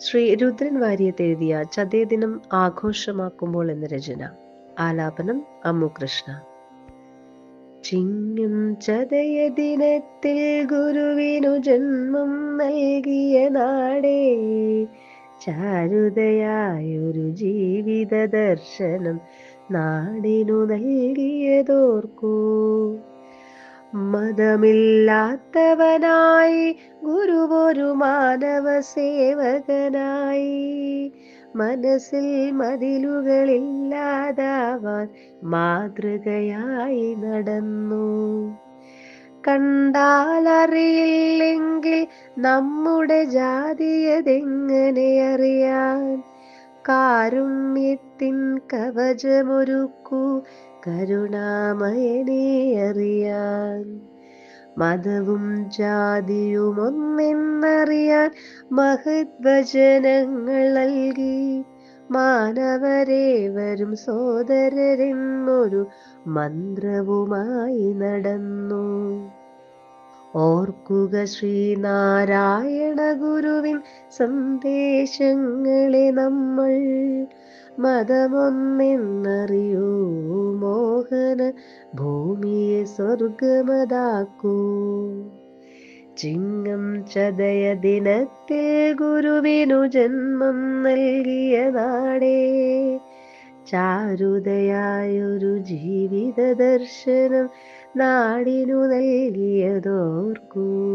ശ്രീ രുദ്രൻ വാര്യത്ത് എഴുതിയ ചതയ ദിനം ആഘോഷമാക്കുമ്പോൾ എന്ന രചന. ആലാപനം അമ്മു കൃഷ്ണ ചിങ്ങം ചതയ ദിനത്തിൽ ഗുരുവിനു ജന്മം നൽകിയ നാടേ. ചാരുതയായൊരു ജീവിത ദർശനം നാടിനു നൽകിയതോർക്കൂ. മതമില്ലാത്തവനായി ഗുരുവൊരു മാനവ സേവകനായി. മനസ്സിൽ മതിലുകളില്ലാതാവാൻ മാതൃകയായി നടന്നു. കണ്ടാലറിയില്ലെങ്കിൽ നമ്മുടെ ജാതിയതെങ്ങനെ അറിയാൻ? കാരുണ്യത്തിൻ കവചമൊരുക്കൂ കരുണാമയനെ അറിയാൻ മതവും ജാതിയും ഒന്നെന്നറിയാൻ മഹത്വചനങ്ങൾ നൽകി. മാനവരെ വരും സോദരരെന്നൊരു മന്ത്രവുമായി നടന്നു. ഓർക്കുക ശ്രീനാരായണ ഗുരുവിൻ സന്ദേശങ്ങളെ നമ്മൾ മതമൊന്നെന്നറിയൂ? ഭൂമിയെ സ്വർഗമതാക്കൂ ചിങ്ങം ചതയ ദിനത്തെ ഗുരുവിനു ജന്മം നൽകിയ നാടേ. ചാരുതയായൊരു ജീവിത ദർശനം നാടിനു നൽകിയതോർക്കൂ.